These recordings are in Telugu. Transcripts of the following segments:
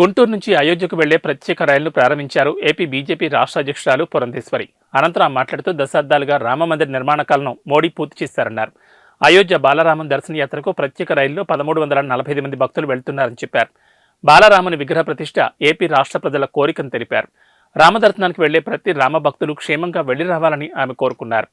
గుంటూరు నుంచి అయోధ్యకు వెళ్ళే ప్రత్యేక రైలును ప్రారంభించారు ఏపీ బీజేపీ రాష్ట్ర అధ్యక్షురాలు పురంధేశ్వరి. అనంతరం ఆమె మాట్లాడుతూ దశాబ్దాలుగా రామమందిర నిర్మాణ కాలను మోడీ పూర్తి చేశారన్నారు. అయోధ్య బాలరామం దర్శన యాత్రకు ప్రత్యేక రైల్లో పదమూడు వందల నలభై ఐదు మంది భక్తులు వెళ్తున్నారని చెప్పారు. బాలరాముని విగ్రహ ప్రతిష్ట ఏపీ రాష్ట్ర ప్రజల కోరికను తెలిపారు. రామదర్శనానికి వెళ్ళే ప్రతి రామ భక్తులు క్షేమంగా వెళ్ళి రావాలని ఆమె కోరుకున్నారు.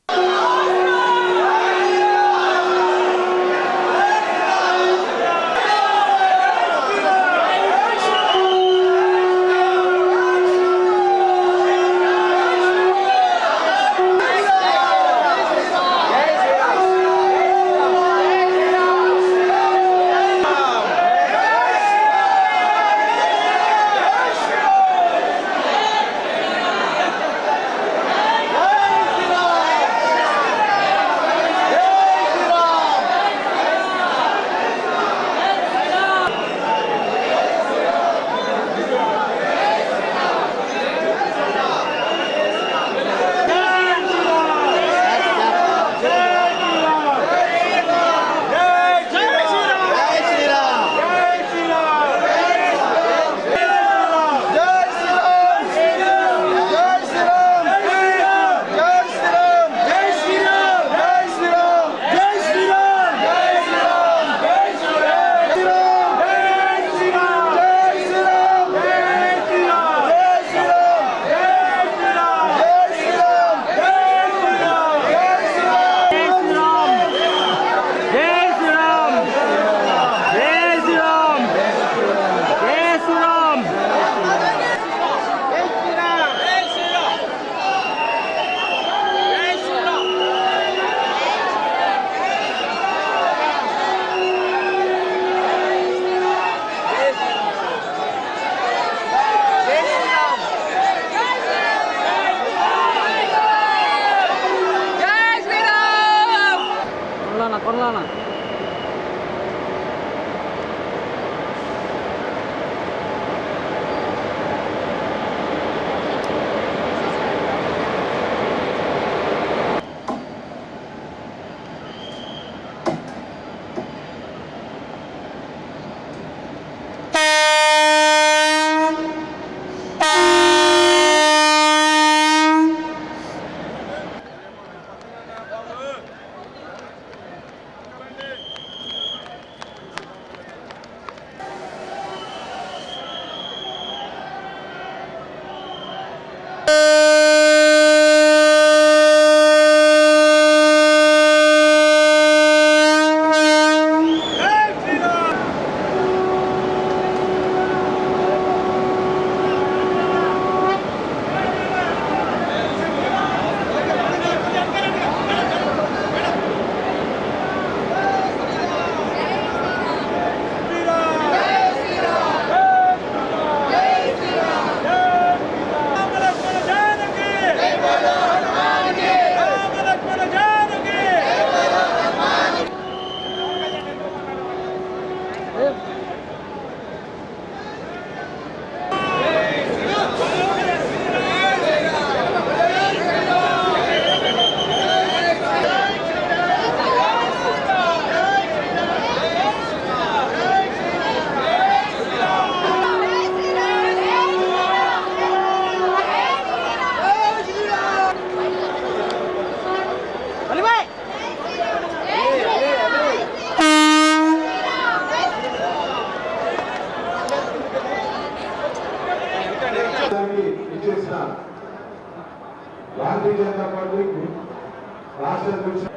రాష్ట్ర అధ్యక్షుడు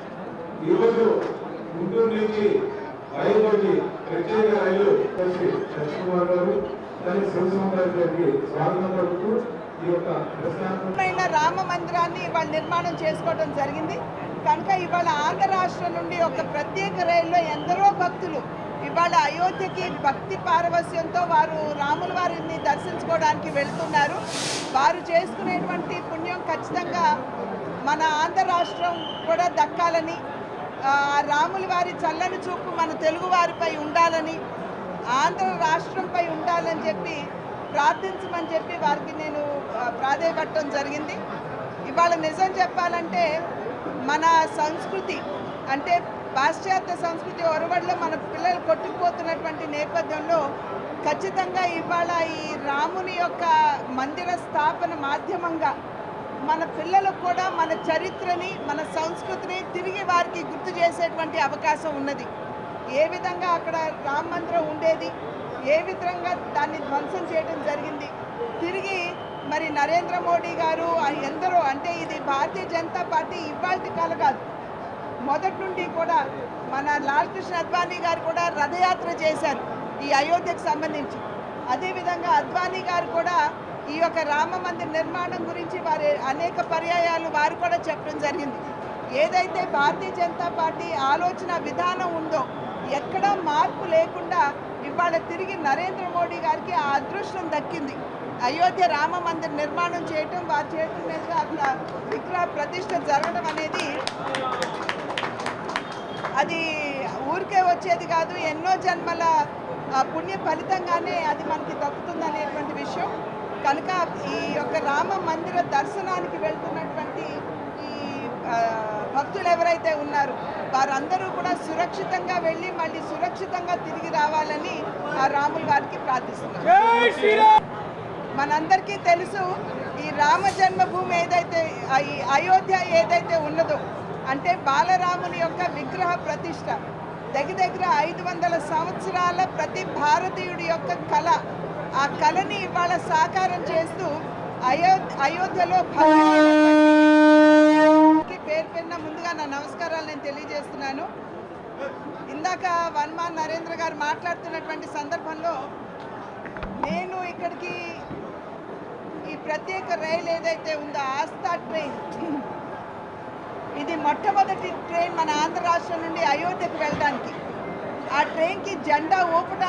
ఈరోజు గుంటూరు నుంచి రైలులోకి ప్రత్యేక రైలు కలిసి శశికుమార్ గారు దాని శివసుమార్ గారికి స్వాగతం పడుతూ ఈ యొక్క ప్రశ్నార్థం రామ మందిరాన్ని ఇవాళ నిర్మాణం చేసుకోవడం జరిగింది. కనుక ఇవాళ ఆంధ్ర రాష్ట్రం నుండి ఒక ప్రత్యేక రైల్లో ఎందరో భక్తులు ఇవాళ అయోధ్యకి భక్తి పారవస్యంతో వారు రాముల వారిని దర్శించుకోవడానికి వెళ్తున్నారు. వారు చేసుకునేటువంటి పుణ్యం ఖచ్చితంగా మన ఆంధ్ర రాష్ట్రం కూడా దక్కాలని రాముల వారి చల్లని చూపు మన తెలుగు వారిపై ఉండాలని ఆంధ్ర రాష్ట్రంపై ఉండాలని చెప్పి ప్రార్థించమని చెప్పి వారికి నేను ఆ, జరిగింది. ఇవాళ నిజం చెప్పాలంటే మన సంస్కృతి అంటే పాశ్చాత్య సంస్కృతి ఒరవడిలో మన పిల్లలు కొట్టుకుపోతున్నటువంటి నేపథ్యంలో ఖచ్చితంగా ఇవాళ ఈ రాముని యొక్క మందిర స్థాపన మాధ్యమంగా మన పిల్లలకు కూడా మన చరిత్రని మన సంస్కృతిని తిరిగి వారికి గుర్తు చేసేటువంటి అవకాశం ఉన్నది. ఏ విధంగా అక్కడ రామ మందిరం ఉండేది ఏ విధంగా దాన్ని ధ్వంసం చేయడం జరిగింది తిరిగి మరి నరేంద్ర మోడీ గారు ఎందరో అంటే ఇది భారతీయ జనతా పార్టీ ఇవాళ కాల కాదు. మొదటి నుండి కూడా మన లాల్ కృష్ణ అద్వానీ గారు కూడా రథయాత్ర చేశారు ఈ అయోధ్యకు సంబంధించి. అదేవిధంగా అద్వానీ గారు కూడా ఈ యొక్క రామ మందిర్ నిర్మాణం గురించి వారి అనేక పర్యాయాలు వారు కూడా చెప్పడం జరిగింది. ఏదైతే భారతీయ జనతా పార్టీ ఆలోచన విధానం ఉందో ఎక్కడా మార్పు లేకుండా ఇవాళ తిరిగి నరేంద్ర మోడీ గారికి ఆ అదృష్టం దక్కింది. అయోధ్య రామ మందిర్ నిర్మాణం చేయటం వారి చేతుల అక్కడ విగ్రహ ప్రతిష్ట జరగడం అనేది అది ఊరికే వచ్చేది కాదు. ఎన్నో జన్మల పుణ్య ఫలితంగానే అది మనకి దక్కుతుంది అనేటువంటి విషయం. కనుక ఈ యొక్క రామ మందిర దర్శనానికి వెళ్తున్నటువంటి ఈ భక్తులు ఎవరైతే ఉన్నారో వారందరూ కూడా సురక్షితంగా వెళ్ళి మళ్ళీ సురక్షితంగా తిరిగి రావాలని ఆ రాముల వారికి ప్రార్థిస్తున్నారు. మనందరికీ తెలుసు ఈ రామ జన్మభూమి ఏదైతే ఈ అయోధ్య ఏదైతే ఉన్నదో అంటే బాలరాముని యొక్క విగ్రహ ప్రతిష్ట దగ్గర దగ్గర ఐదు వందల సంవత్సరాల ప్రతి భారతీయుడి యొక్క కళ ఆ కళని ఇవాళ సాకారం చేస్తూ అయో అయోధ్యలో పేరు పేరున ముందుగా నా నమస్కారాలు నేను తెలియజేస్తున్నాను. ఇందాక వన్మాన్ నరేంద్ర గారు మాట్లాడుతున్నటువంటి సందర్భంలో నేను ఇక్కడికి ఈ ప్రత్యేక రైలు ఏదైతే ఉందో ఆస్థా ట్రైన్ ఇది మొట్టమొదటి ట్రైన్ మన ఆంధ్ర రాష్ట్రం నుండి అయోధ్యకు వెళ్ళడానికి. ఆ ట్రైన్కి జెండా ఊపడానికి